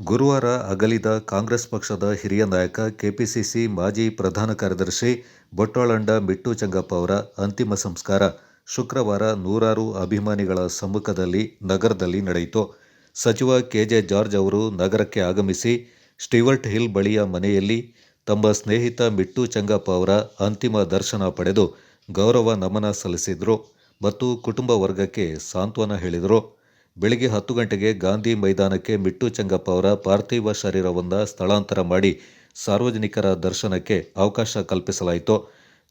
ಗುರುವಾರ ಅಗಲಿದ ಕಾಂಗ್ರೆಸ್ ಪಕ್ಷದ ಹಿರಿಯ ನಾಯಕ, ಕೆಪಿಸಿಸಿ ಮಾಜಿ ಪ್ರಧಾನ ಕಾರ್ಯದರ್ಶಿ ಬೊಟ್ಟಾಳಂಡ ಮಿಟ್ಟು ಚಂಗಪ್ಪ ಅವರ ಅಂತಿಮ ಸಂಸ್ಕಾರ ಶುಕ್ರವಾರ ನೂರಾರು ಅಭಿಮಾನಿಗಳ ಸಮ್ಮುಖದಲ್ಲಿ ನಗರದಲ್ಲಿ ನಡೆಯಿತು. ಸಚಿವ ಕೆಜೆ ಜಾರ್ಜ್ ಅವರು ನಗರಕ್ಕೆ ಆಗಮಿಸಿ ಸ್ಟೀವರ್ಟ್ ಹಿಲ್ ಬಳಿಯ ಮನೆಯಲ್ಲಿ ತಮ್ಮ ಸ್ನೇಹಿತ ಮಿಟ್ಟು ಚಂಗಪ್ಪ ಅವರ ಅಂತಿಮ ದರ್ಶನ ಪಡೆದು ಗೌರವ ನಮನ ಸಲ್ಲಿಸಿದರು ಮತ್ತು ಕುಟುಂಬ ವರ್ಗಕ್ಕೆ ಸಾಂತ್ವನ ಹೇಳಿದರು. ಬೆಳಗ್ಗೆ ಹತ್ತು ಗಂಟೆಗೆ ಗಾಂಧಿ ಮೈದಾನಕ್ಕೆ ಮಿಟ್ಟು ಚೆಂಗಪ್ಪ ಅವರ ಪಾರ್ಥಿವ ಶರೀರವನ್ನು ಸ್ಥಳಾಂತರ ಮಾಡಿ ಸಾರ್ವಜನಿಕರ ದರ್ಶನಕ್ಕೆ ಅವಕಾಶ ಕಲ್ಪಿಸಲಾಯಿತು.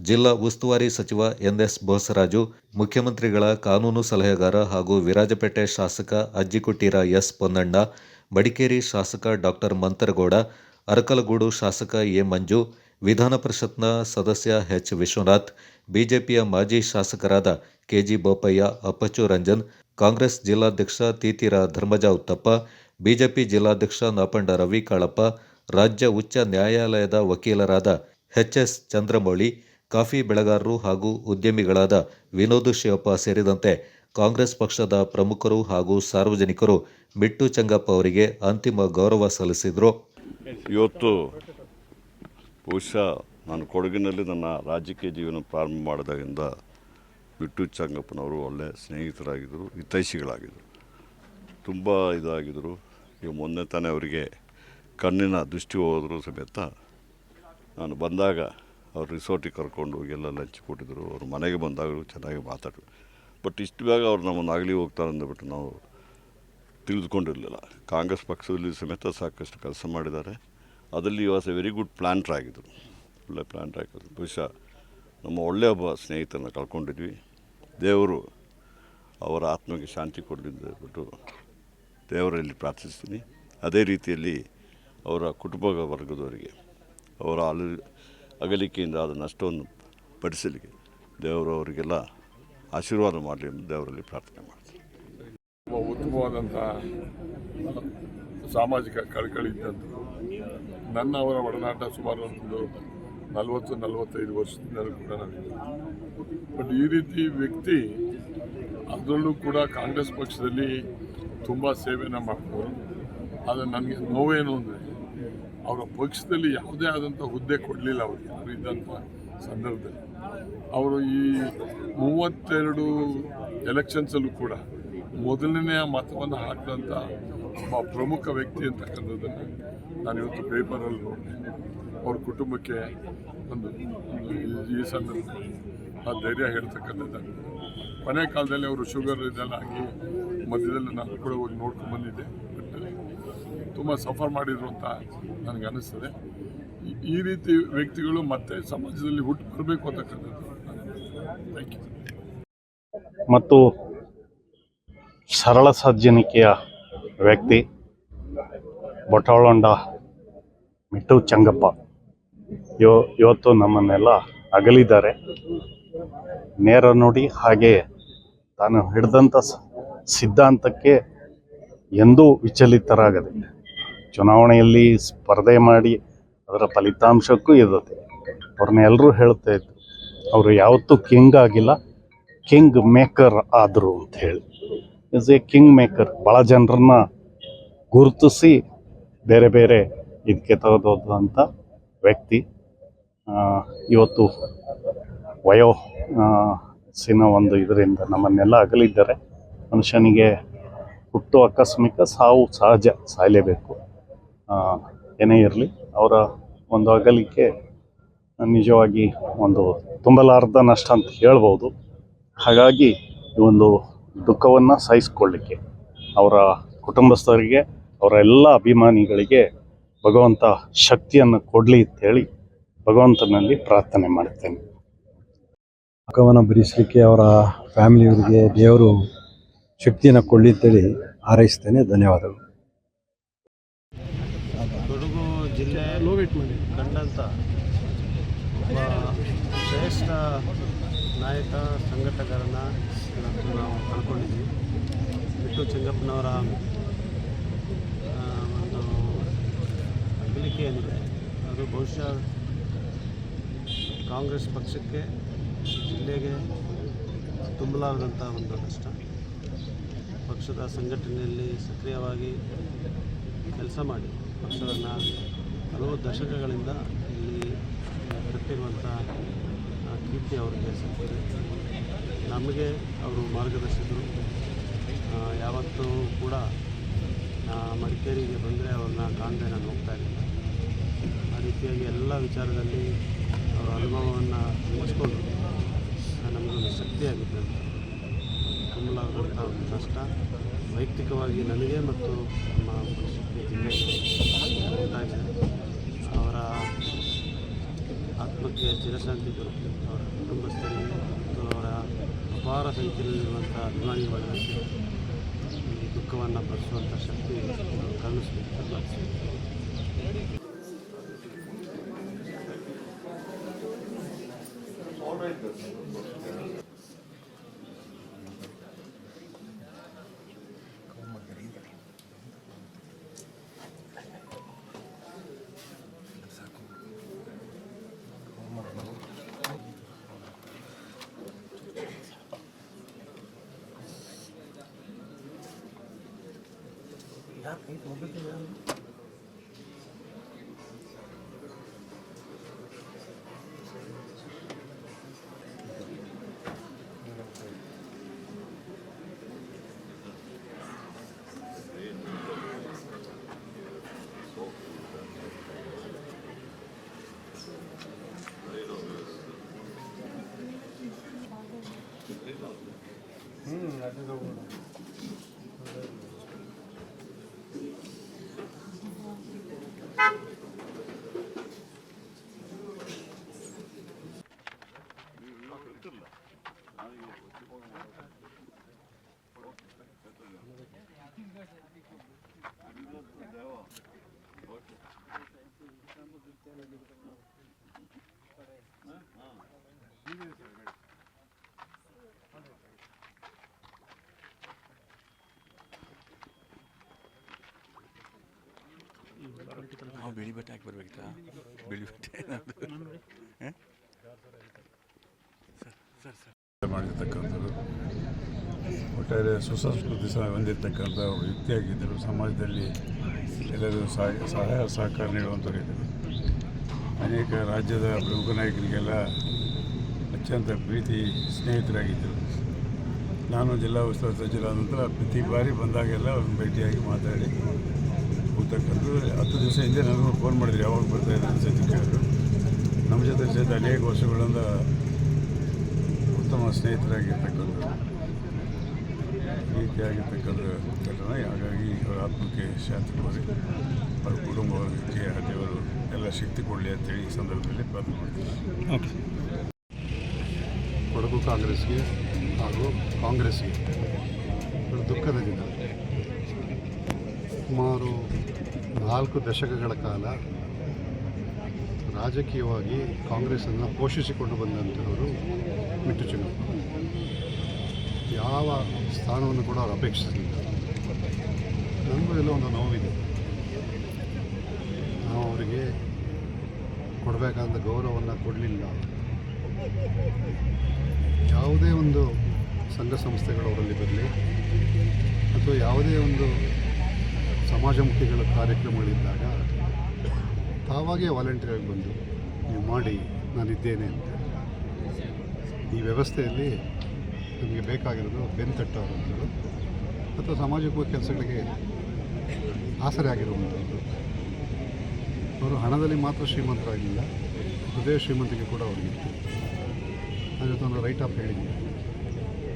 ಜಿಲ್ಲಾ ಉಸ್ತುವಾರಿ ಸಚಿವ ಎನ್ಎಸ್ ಬೋಸರಾಜು ಮುಖ್ಯಮಂತ್ರಿಗಳ ಕಾನೂನು ಸಲಹೆಗಾರ ಹಾಗೂ ವಿರಾಜಪೇಟೆ ಶಾಸಕ ಅಜ್ಜಿಕುಟ್ಟೀರ ಎಸ್ ಪೊನ್ನಣ್ಣ, ಮಡಿಕೇರಿ ಶಾಸಕ ಡಾಕ್ಟರ್ ಮಂತರಗೌಡ, ಅರಕಲಗೂಡು ಶಾಸಕ ಎ ಮಂಜು, ವಿಧಾನ ಪರಿಷತ್ನ ಸದಸ್ಯ ಎಚ್ ವಿಶ್ವನಾಥ್, ಬಿಜೆಪಿಯ ಮಾಜಿ ಶಾಸಕರಾದ ಕೆಜಿ ಬೋಪಯ್ಯ, ಅಪ್ಪಚ್ಚು ರಂಜನ್ ಕಾಂಗ್ರೆಸ್ ಜಿಲ್ಲಾಧ್ಯಕ್ಷ ತೀತಿರ ಧರ್ಮಜ ಉತ್ತಪ್ಪ, ಬಿಜೆಪಿ ಜಿಲ್ಲಾಧ್ಯಕ್ಷ ನಾಪಂಡ ರವಿ ಕಾಳಪ್ಪ, ರಾಜ್ಯ ಉಚ್ಚ ನ್ಯಾಯಾಲಯದ ವಕೀಲರಾದ ಎಚ್ಎಸ್ ಚಂದ್ರಮೌಳಿ, ಕಾಫಿ ಬೆಳೆಗಾರರು ಹಾಗೂ ಉದ್ಯಮಿಗಳಾದ ವಿನೋದ್ ಶಿವಪ್ಪ ಸೇರಿದಂತೆ ಕಾಂಗ್ರೆಸ್ ಪಕ್ಷದ ಪ್ರಮುಖರು ಹಾಗೂ ಸಾರ್ವಜನಿಕರು ಬಿಟ್ಟು ಚಂಗಪ್ಪ ಅವರಿಗೆ ಅಂತಿಮ ಗೌರವ ಸಲ್ಲಿಸಿದರು. ಇವತ್ತು ಬಹುಶಃ ನಾನು ಕೊಡಗಿನಲ್ಲಿ ನನ್ನ ರಾಜಕೀಯ ಜೀವನ ಪ್ರಾರಂಭ ಮಾಡಿದಾಗಿಂದ ಬಿಟ್ಟು ಚಂಗಪ್ಪನವರು ಒಳ್ಳೆಯ ಸ್ನೇಹಿತರಾಗಿದ್ದರು, ಹಿತೈಷಿಗಳಾಗಿದ್ದರು. ತುಂಬ ಇದಾಗಿದ್ದರು. ಈಗ ಮೊನ್ನೆ ತಾನೇ ಅವರಿಗೆ ಕಣ್ಣಿನ ದೃಷ್ಟಿ ಹೋದರು ಸಮೇತ. ನಾನು ಬಂದಾಗ ಅವ್ರು ರಿಸೋರ್ಟಿಗೆ ಕರ್ಕೊಂಡು ಹೋಗಿ ಎಲ್ಲ ಲಂಚ್ ಕೊಟ್ಟಿದ್ದರು. ಅವರು ಮನೆಗೆ ಬಂದಾಗಲೂ ಚೆನ್ನಾಗಿ ಮಾತಾಡಿದ್ರು ಬಟ್ ಇಷ್ಟು ಬೇಗ ಅವ್ರು ನಮ್ಮನ್ನು ಆಗಲಿ ಹೋಗ್ತಾರೆ ಅಂದ್ಬಿಟ್ಟು ನಾವು ತಿಳಿದುಕೊಂಡಿರಲಿಲ್ಲ. ಕಾಂಗ್ರೆಸ್ ಪಕ್ಷದಲ್ಲಿ ಸಮೇತ ಸಾಕಷ್ಟು ಕೆಲಸ ಮಾಡಿದ್ದಾರೆ. ಅದರಲ್ಲಿ was a very good planter ಆಗಿದ್ದರು ಒಳ್ಳೆ ಪ್ಲ್ಯಾಂಟ್ರ್ ಆಗಿದ್ರು. ಬಹುಶಃ ನಮ್ಮ ಒಳ್ಳೆಯ ಒಬ್ಬ ಸ್ನೇಹಿತರನ್ನ ಕಳ್ಕೊಂಡಿದ್ವಿ. ದೇವರು ಅವರ ಆತ್ಮಕ್ಕೆ ಶಾಂತಿ ಕೊಡಲಿ ಹೇಳ್ಬಿಟ್ಟು ದೇವರಲ್ಲಿ ಪ್ರಾರ್ಥಿಸ್ತೀನಿ. ಅದೇ ರೀತಿಯಲ್ಲಿ ಅವರ ಕುಟುಂಬ ವರ್ಗದವರಿಗೆ, ಅವರ ಅಲ, ಅಗಲಿಕೆಯಿಂದ ಆದ ನಷ್ಟವನ್ನು ಪಡಿಸಲಿಕ್ಕೆ ದೇವರು ಅವರಿಗೆಲ್ಲ ಆಶೀರ್ವಾದ ಮಾಡಲಿ ಎಂದು ದೇವರಲ್ಲಿ ಪ್ರಾರ್ಥನೆ ಮಾಡ್ತೀನಿ. ತುಂಬ ಉತ್ತಮವಾದಂಥ ಸಾಮಾಜಿಕ ಕಳಕಳಿ ಇದ್ದಂಥ ನನ್ನ ಅವರ ಒಡನಾಟ ಸುಮಾರು ಒಂದು ನಲವತ್ತು, ನಲವತ್ತೈದು ವರ್ಷದಿಂದಲೂ ಕೂಡ ನಾನು ಬಟ್ ಈ ರೀತಿ ವ್ಯಕ್ತಿ ಅದರಲ್ಲೂ ಕೂಡ ಕಾಂಗ್ರೆಸ್ ಪಕ್ಷದಲ್ಲಿ ತುಂಬ ಸೇವೆನ ಮಾಡಿದವರು ಆದರೆ ನನಗೆ ನೋವೇನು ಅಂದರೆ, ಅವರ ಪಕ್ಷದಲ್ಲಿ ಯಾವುದೇ ಆದಂಥ ಹುದ್ದೆ ಕೊಡಲಿಲ್ಲ ಅವರಿಗೆ ಅವರು ಇದ್ದಂಥ ಸಂದರ್ಭದಲ್ಲಿ. ಅವರು ಈ ಮೂವತ್ತೆರಡು ಎಲೆಕ್ಷನ್ಸಲ್ಲೂ ಕೂಡ ಮೊದಲನೆಯ ಮತವನ್ನು ಹಾಕಿದಂಥ ಒಬ್ಬ ಪ್ರಮುಖ ವ್ಯಕ್ತಿ ಅಂತಕ್ಕಂಥದ್ದನ್ನು ನಾನು ಇವತ್ತು ಪೇಪರಲ್ಲಿ ನೋಡಿದೆ. ಅವ್ರ ಕುಟುಂಬಕ್ಕೆ ಒಂದು ಈ- ಸಂದರ್ಭ ಆ ಧೈರ್ಯ ಹೇಳ್ತಕ್ಕಂಥದ್ದು. ಕೊನೆ ಕಾಲದಲ್ಲಿ ಅವರು ಶುಗರ್ ಇದೆಲ್ಲ ಆಗಿ ಮಧ್ಯದಲ್ಲಿ ನಾನು ಕೂಡ ಹೋಗಿ ನೋಡ್ಕೊಂಡು ಬಂದಿದ್ದೆ. ಬಟ್ ತುಂಬ ಸಫರ್ ಮಾಡಿದ್ರು ಅಂತ ನನಗೆ ಅನ್ನಿಸ್ತದೆ ಈ- ರೀತಿ ವ್ಯಕ್ತಿಗಳು ಮತ್ತೆ ಸಮಾಜದಲ್ಲಿ ಹುಟ್ಟು ಬರಬೇಕು ಅಂತಕ್ಕಂಥದ್ದು ಮತ್ತು ಸರಳ ಸಜ್ಜನಿಕೆಯ ವ್ಯಕ್ತಿ ಬೊಟಾಳೊಂಡ ಮಿಟ್ಟು ಚಂಗಪ್ಪ. ಇವ ಇವತ್ತು ನಮ್ಮನ್ನೆಲ್ಲ ಅಗಲಿದ್ದಾರೆ. ನೇರ ನುಡಿ ಹಾಗೆ ತಾನು ಹಿಡಿದಂಥ ಸಿದ್ಧಾಂತಕ್ಕೆ ಎಂದೂ ವಿಚಲಿತರಾಗದೆ, ಚುನಾವಣೆಯಲ್ಲಿ ಸ್ಪರ್ಧೆ ಮಾಡಿ ಅದರ ಫಲಿತಾಂಶಕ್ಕೂ ಇರುತ್ತೆ ಅವ್ರನ್ನ ಎಲ್ಲರೂ ಹೇಳ್ತಾ ಇದ್ರು, ಅವರು ಯಾವತ್ತೂ ಕಿಂಗ್ ಆಗಿಲ್ಲ, ಕಿಂಗ್ ಮೇಕರ್ ಆದರು ಅಂತ ಹೇಳಿ. ಇಸ್ ಎ ಕಿಂಗ್ ಮೇಕರ್ ಭಾಳ ಜನರನ್ನ ಗುರುತಿಸಿ ಬೇರೆ ಬೇರೆ ಇದಕ್ಕೆ ತೆಗೆದೋದಂಥ ವ್ಯಕ್ತಿ ಇವತ್ತು ವಯೋ ಸಿನ ಒಂದು ಇದರಿಂದ ನಮ್ಮನ್ನೆಲ್ಲ ಅಗಲಿದ್ದಾರೆ. ಮನುಷ್ಯನಿಗೆ ಹುಟ್ಟು ಆಕಸ್ಮಿಕ ಸಾವು ಸಹಜ, ಸಾಯಲೇಬೇಕು. ಏನೇ ಇರಲಿ, ಅವರ ಒಂದು ಅಗಲಿಕೆ ನಿಜವಾಗಿ ಒಂದು ತುಂಬಲಾರ್ದ ನಷ್ಟ ಅಂತ ಹೇಳ್ಬೋದು. ಹಾಗಾಗಿ ಈ ಒಂದು ದುಃಖವನ್ನು ಸಹಿಸ್ಕೊಳ್ಳಿಕ್ಕೆ ಅವರ ಕುಟುಂಬಸ್ಥರಿಗೆ, ಅವರ ಎಲ್ಲ ಅಭಿಮಾನಿಗಳಿಗೆ ಭಗವಂತ ಶಕ್ತಿಯನ್ನು ಕೊಡಲಿ ಅಂತೇಳಿ ಭಗವಂತನಲ್ಲಿ ಪ್ರಾರ್ಥನೆ ಮಾಡುತ್ತೇನೆ ದುಃಖವನ್ನು ಬಿಡಿಸಲಿಕ್ಕೆ ಅವರ ಫ್ಯಾಮಿಲಿಯವರಿಗೆ ದೇವರು ಶಕ್ತಿಯನ್ನು ಕೊಡಲಿ ಅಂತೇಳಿ ಹಾರೈಸ್ತೇನೆ. ಧನ್ಯವಾದಗಳು. ಕೊಡಗು ಜಿಲ್ಲೆ ಕಂಡಂಥ ಶ್ರೇಷ್ಠ ನಾಯಕ ಸಂಘಟಕರನ್ನು ಇವತ್ತು ನಾವು ಕಳ್ಕೊಂಡಿದ್ವಿ ಬಿಟ್ಟು ಚೆಂಗಪ್ಪನವರ ಆ, ಒಂದು ಅಗಲಿಕೆ ಏನಿದೆ ಅದು ಬಹುಶಃ ಕಾಂಗ್ರೆಸ್ ಪಕ್ಷಕ್ಕೆ ಜಿಲ್ಲೆಗೆ ತುಂಬಲಾರದಂಥ ಒಂದು ಕಷ್ಟ. ಪಕ್ಷದ ಸಂಘಟನೆಯಲ್ಲಿ ಸಕ್ರಿಯವಾಗಿ ಕೆಲಸ ಮಾಡಿ, ಪಕ್ಷವನ್ನು ಹಲವು ದಶಕಗಳಿಂದ ಇಲ್ಲಿ ಕಟ್ಟಿರುವಂಥ ಕೀರ್ತಿ ಅವರಿಗೆ ಸಿಗ್ತದೆ ನಮಗೆ ಅವರು ಮಾರ್ಗದರ್ಶಕರು. ಯಾವತ್ತೂ ಕೂಡ ಮಡಿಕೇರಿಗೆ ಬಂದರೆ ಅವ್ರನ್ನ ಕಾಣದೆ ನಾನು ಹೋಗ್ತಾ ಇರಲಿಲ್ಲ ರೀತಿಯಾಗಿ ಎಲ್ಲ ವಿಚಾರದಲ್ಲಿ ಅವರ ಅನುಭವವನ್ನು ಹಂಚಿಕೊಂಡು ನಮಗೊಂದು ಶಕ್ತಿಯಾಗಿದೆ ಅಂತ ಒಂದು ಕಷ್ಟ. ವೈಯಕ್ತಿಕವಾಗಿ ನನಗೆ ಮತ್ತು ನಮ್ಮ ಶಕ್ತಿ ಜಿಲ್ಲೆಗೆ ಅವರ ಆತ್ಮಕ್ಕೆ ಚಿರಶಾಂತಿ ದೊರಕಲಿ ಅವರ ಕುಟುಂಬಸ್ಥರಿಗೆ ಮತ್ತು ಅವರ ಅಪಾರ ಸಂಖ್ಯೆಯಲ್ಲಿರುವಂಥ ಅಭಿಮಾನಿಗಳಿಗೆ ಈ ದುಃಖವನ್ನು ಭರಿಸುವಂಥ ಶಕ್ತಿ ಕರುಣಿಸಬೇಕು Ya, itu mobil 음, 아직도 몰라. Thank you. ಬಟ್ಟೆ ಹಾಕಿ ಬರ್ಬೇಕಿತ್ತಾ ಬಿಳಿ ಬಟ್ಟೆ? ಸರ್ ಸರ್ ಸರ್ ಮಾಡಿರ್ತಕ್ಕಂಥದ್ದು. ಒಟ್ಟಾರೆ ಸುಸಂಸ್ಕೃತಿ ಸಹ ಹೊಂದಿರತಕ್ಕಂಥ ವ್ಯಕ್ತಿಯಾಗಿದ್ದರು. ಸಮಾಜದಲ್ಲಿ ಎಲ್ಲರೂ ಸಹಾಯ ಸಹಾಯ ಸಹಕಾರ ನೀಡುವಂಥವರಿದ್ದರು ಅನೇಕ ರಾಜ್ಯದ ಪ್ರಮುಖ ನಾಯಕರಿಗೆಲ್ಲ ಅತ್ಯಂತ ಪ್ರೀತಿ ಸ್ನೇಹಿತರಾಗಿದ್ದರು. ನಾನು ಜಿಲ್ಲಾ ಉಸ್ತುವಾರಿ ಸಚಿವರಾದ ನಂತರ ಪ್ರತಿ ಬಾರಿ ಬಂದಾಗೆಲ್ಲ ಅವ್ರನ್ನ ಭೇಟಿಯಾಗಿ ಮಾತಾಡಿ ಹೋಗ್ತಕ್ಕಂಥದ್ದು ಹತ್ತು ದಿವಸ ಹಿಂದೆ ನನಗೂ ಫೋನ್ ಮಾಡಿದ್ರು ಯಾವಾಗ ಬರ್ತಾ ಅಂತ ಸಹಿತ ಕೇಳಿದ್ರು. ನಮ್ಮ ಜೊತೆ ಸಹಿತ ಅನೇಕ ವರ್ಷಗಳಿಂದ ಉತ್ತಮ ಸ್ನೇಹಿತರಾಗಿರ್ತಕ್ಕಂಥ ಪ್ರೀತಿಯಾಗಿರ್ತಕ್ಕಂಥ ರೀತಿಯಾಗಿರ್ತಕ್ಕಂಥ ಘಟನೆ ಹಾಗಾಗಿ ಅವರ ಆತ್ಮಕ್ಕೆ ಶಾಂತಿ ಕೊಡಿ ಅವರ ಕುಟುಂಬ ವರ್ಗಕ್ಕೆ ಆ ದೇವರು ಎಲ್ಲ ಶಕ್ತಿ ಕೊಡಲಿ ಅಂತೇಳಿ ಈ ಸಂದರ್ಭದಲ್ಲಿ ಪ್ರಾರ್ಥನೆ ಮಾಡ್ತೀನಿ. ಕೊಡಗು ಕಾಂಗ್ರೆಸ್ಗೆ ಹಾಗೂ ಕಾಂಗ್ರೆಸ್ಗೆ ದುಃಖದ ದಿನ. ಸುಮಾರು ನಾಲ್ಕು ದಶಕಗಳ ಕಾಲ ರಾಜಕೀಯವಾಗಿ ಕಾಂಗ್ರೆಸ್ಸನ್ನು ಪೋಷಿಸಿಕೊಂಡು ಬಂದಂಥವರು ಮಿಟ್ಟು ಚಿನ್ನಪ್ಪ. ಯಾವ ಸ್ಥಾನವನ್ನು ಕೂಡ ಅವರು ಅಪೇಕ್ಷಿಸಲಿಲ್ಲ. ನನಗೂ ಎಲ್ಲ ಒಂದು ನೋವಿದೆ. ನಾವು ಅವರಿಗೆ ಕೊಡಬೇಕಾದ ಗೌರವವನ್ನು ಕೊಡಲಿಲ್ಲ. ಯಾವುದೇ ಒಂದು ಸಂಘ ಸಂಸ್ಥೆಗಳು ಅವರಲ್ಲಿ ಬರಲಿ, ಅಥವಾ ಯಾವುದೇ ಒಂದು ಸಮಾಜಮುಖಿಗಳ ಕಾರ್ಯಕ್ರಮಗಳಿದ್ದಾಗ ತಾವಾಗೇ ವಾಲಂಟಿಯರ್ ಬಂದು ನೀವು ಮಾಡಿ, ನಾನಿದ್ದೇನೆ ಅಂತ. ಈ ವ್ಯವಸ್ಥೆಯಲ್ಲಿ ನಮಗೆ ಬೇಕಾಗಿರೋದು ಬೆನ್ತಟ್ಟೋವಂಥದ್ದು ಅಥವಾ ಸಾಮಾಜಿಕ ಕೆಲಸಗಳಿಗೆ ಆಸರೆ ಆಗಿರುವಂಥದ್ದು. ಅವರು ಹಣದಲ್ಲಿ ಮಾತ್ರ ಶ್ರೀಮಂತರಾಗಿಲ್ಲ, ಹೃದಯ ಶ್ರೀಮಂತಿಗೆ ಕೂಡ ಅವರಿಗಿತ್ತು ಜೊತೆ ಒಂದು ರೈಟ್ ಆಫ್ ಹೇಳಿದ್ದೀನಿ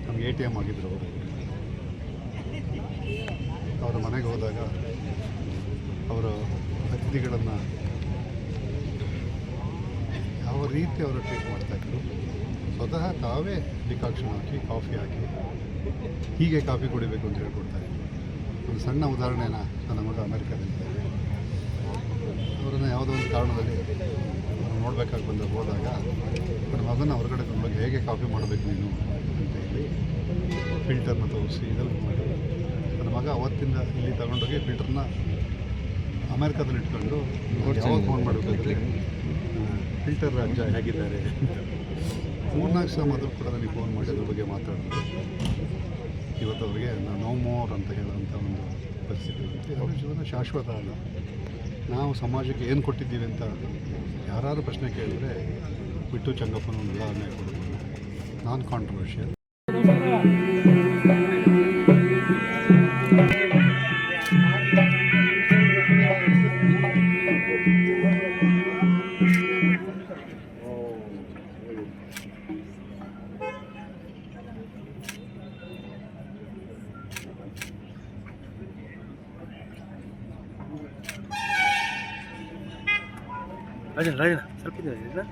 ನಮಗೆ ಎ ಟಿ ಎಂ ಆಗಿದ್ದರು ಅವರ. ಮನೆಗೆ ಹೋದಾಗ ಅವರ ಅತಿಥಿಗಳನ್ನು ಯಾವ ರೀತಿ ಅವರು ಟ್ರೀಟ್ ಮಾಡ್ತಾಯಿದ್ರು ಸ್ವತಃ ತಾವೇ ಡಿಕಾಕ್ಷನ್ ಹಾಕಿ, ಕಾಫಿ ಹಾಕಿ, ಹೀಗೆ ಕಾಫಿ ಕುಡಿಬೇಕು ಅಂತ ಹೇಳ್ಕೊಡ್ತಾ ಇದ್ರು. ಒಂದು ಸಣ್ಣ ಉದಾಹರಣೆನ ನನ್ನ ಮಗ ಅಮೆರಿಕದಲ್ಲಿದ್ದಾರೆ ಅವರನ್ನು ಯಾವುದೋ ಒಂದು ಕಾರಣದಲ್ಲಿ ನೋಡಬೇಕಾಗಿ ಬಂದು ಹೋದಾಗ ನನ್ನ ಮಗನ ಹೊರಗಡೆ ಬಂದಾಗ ಹೇಗೆ ಕಾಫಿ ಮಾಡಬೇಕು ನೀನು ಅಂತ ಹೇಳಿ ಫಿಲ್ಟರ್ನ ತೋರಿಸಿ ಇದೆಲ್ಲ ಮಾಡಿ. ಮಗ ಅವತ್ತಿಂದ ಇಲ್ಲಿ ತಗೊಂಡೋಗಿ ಫಿಲ್ಟರ್ನ ಅಮೆರಿಕದಲ್ಲಿ ಇಟ್ಕೊಂಡು ಯಾವಾಗ ಫೋನ್ ಮಾಡಬೇಕಾದ್ರೆ ಫಿಲ್ಟರ್ ರಾಜ್ಯ ಹೇಗಿದ್ದಾರೆ? ಮೂರ್ನಾಲ್ಕು ಸಲ ಮೊದಲು ಕೂಡ ನನಗೆ ಫೋನ್ ಮಾಡಿ ಅದ್ರ ಬಗ್ಗೆ ಮಾತಾಡಿದ್ರು ಇವತ್ತು ಅವರಿಗೆ ನೋ ಮೋರ್ ಅಂತ ಹೇಳುವಂಥ ಒಂದು ಪರಿಸ್ಥಿತಿ ಅವರ ಜೀವನ ಶಾಶ್ವತ ಅಲ್ಲ. ನಾವು ಸಮಾಜಕ್ಕೆ ಏನು ಕೊಟ್ಟಿದ್ದೀವಿ ಅಂತ ಯಾರು ಪ್ರಶ್ನೆ ಕೇಳಿದ್ರೆ ಬಿಟ್ಟು ಚಂಗಪ್ಪನ ಒಂದು ಉದಾಹರಣೆ ಕೊಡ್ಬೋದು ನಾನ್ ಕಾಂಟ್ರವರ್ಷಿಯಲ್ ರಾಜನ್ ರಾಜನ್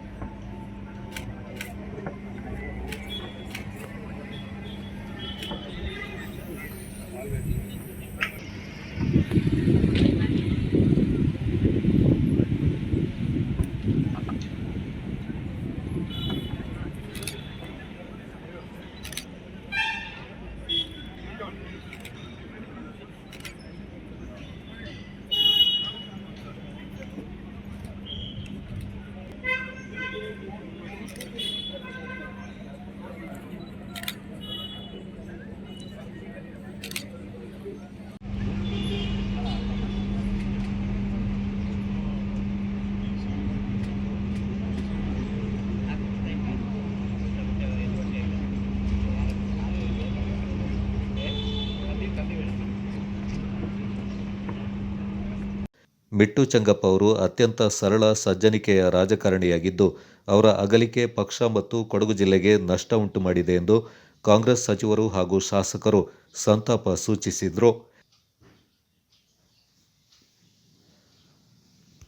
ಮಿಟ್ಟು ಚಂಗಪ್ಪ ಅವರು ಅತ್ಯಂತ ಸರಳ, ಸಜ್ಜನಿಕೆಯ ರಾಜಕಾರಣಿಯಾಗಿದ್ದು, ಅವರ ಅಗಲಿಕೆ ಪಕ್ಷ ಮತ್ತು ಕೊಡಗು ಜಿಲ್ಲೆಗೆ ನಷ್ಟ ಉಂಟು ಮಾಡಿದೆ ಎಂದು ಕಾಂಗ್ರೆಸ್ ಸಚಿವರು ಹಾಗೂ ಶಾಸಕರು ಸಂತಾಪ ಸೂಚಿಸಿದರು.